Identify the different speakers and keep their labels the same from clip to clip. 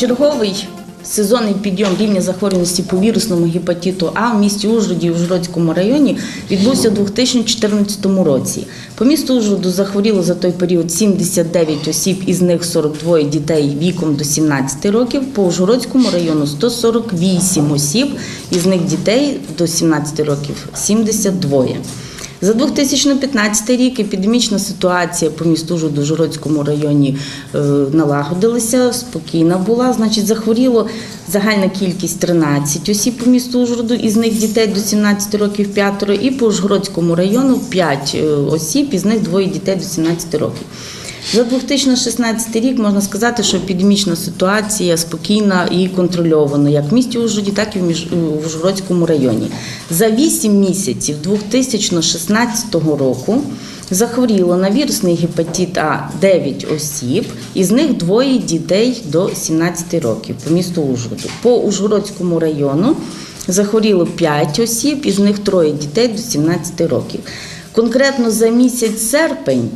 Speaker 1: Черговий сезонний підйом рівня захворюваності по вірусному гепатиту А в місті Ужгороді Ужгородському районі відбувся у 2014 році. По місту Ужгороду захворіло за той період 79 осіб, із них 42 дітей віком до 17 років. По Ужгородському району 148 осіб, із них дітей до 17 років 72. За 2015 рік епідемічна ситуація по місту Жудожородському районі е, налагодилася, спокійна була. Значить, захворіло загальна кількість 13 осіб по місту Ужгороду, із них дітей до 17 років п'ятеро, і по Ужгородському району 5 осіб, із них двоє дітей до 17 років. За 2016 рік можна сказати, що епідемічна ситуація спокійна і контрольована як в місті Ужгороді, так і в Ужгородському районі. За 8 місяців 2016 року захворіло на вірусний гепатит А 9 осіб, із них двоє дітей до 17 років по місту Ужгороду. По Ужгородському району захворіло 5 осіб, із них троє дітей до 17 років. Конкретно за місяць серпень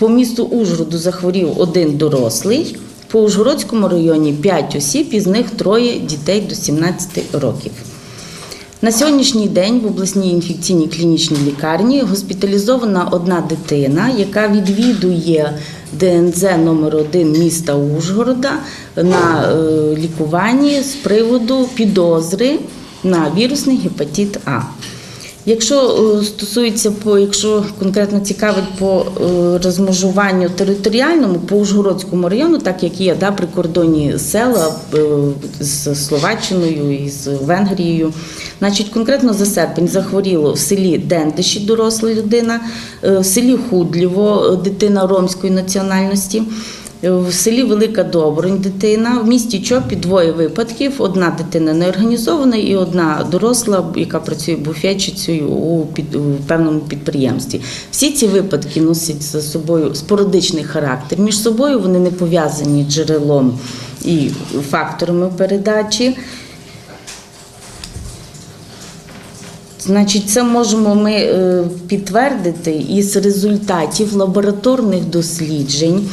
Speaker 1: по місту Ужгороду захворів один дорослий, по Ужгородському районі 5 осіб, із них троє дітей до 17 років. На сьогоднішній день в обласній інфекційній клінічній лікарні госпіталізована одна дитина, яка відвідує ДНЗ номер 1 міста Ужгорода на е, лікуванні з приводу підозри на вірусний гепатит А. Якщо е, стосується по, якщо конкретно цікавить по е, розмежуванню територіальному по Ужгородському району, так як є да, прикордонні села е, з Словаччиною і з Венгрією, значить конкретно за серпень захворіло в селі Дендиші доросла людина, в селі Худлєво е, дитина ромської національності. В селі Велика Добронь дитина, в місті Чопі двоє випадків. Одна дитина неорганізована і одна доросла, яка працює буфетчицею у, під, у певному підприємстві. Всі ці випадки носять за собою спорадичний характер. Між собою вони не пов'язані джерелом і факторами передачі. Значить, це можемо ми е, підтвердити із результатів лабораторних досліджень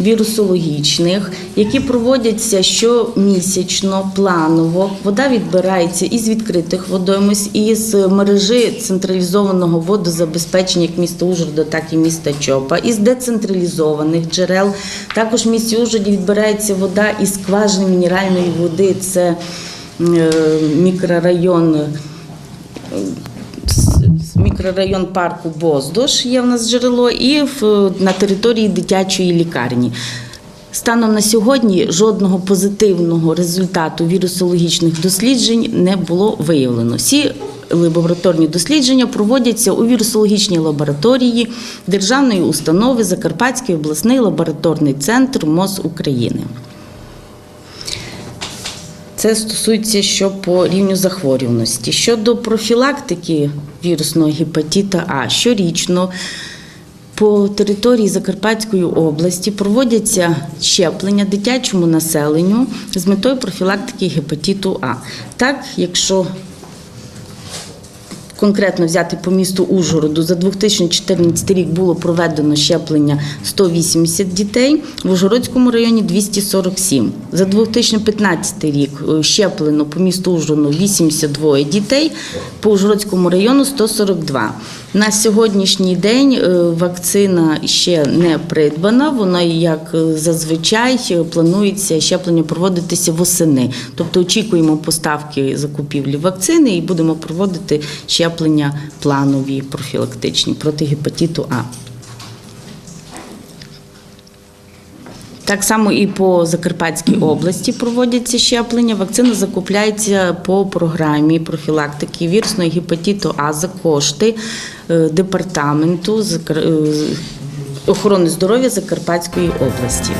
Speaker 1: вірусологічних, які проводяться щомісячно, планово. Вода відбирається із відкритих водоймись, із мережі централізованого водозабезпечення як міста Ужгорода, так і міста Чопа, із децентралізованих джерел. Також в місті Ужгороді відбирається вода із скважин мінеральної води. Це е, мікрорайон мікрорайон парку Боздош є в нас джерело, і в, на території дитячої лікарні. Станом на сьогодні жодного позитивного результату вірусологічних досліджень не було виявлено. Всі лабораторні дослідження проводяться у вірусологічній лабораторії державної установи Закарпатський обласний лабораторний центр МОЗ України. Це стосується що по рівню захворюваності. Щодо профілактики вірусного гепатита А, щорічно по території Закарпатської області проводяться щеплення дитячому населенню з метою профілактики гепатиту А. Так, якщо конкретно взяти по місту Ужгороду, за 2014 рік було проведено щеплення 180 дітей, в Ужгородському районі 247. За 2015 рік е, щеплено по місту Ужгороду 82 дітей, по Ужгородському району 142. На сьогоднішній день е, вакцина ще не придбана. Вона, як е, зазвичай, планується щеплення проводитися восени. Тобто очікуємо поставки закупівлі вакцини і будемо проводити щеплення планові профілактичні проти гепатиту А. Так само і по Закарпатській області проводяться щеплення. Вакцина закупляється по програмі профілактики вірусної гепатиту А за кошти е, департаменту е, охорони здоров'я Закарпатської області.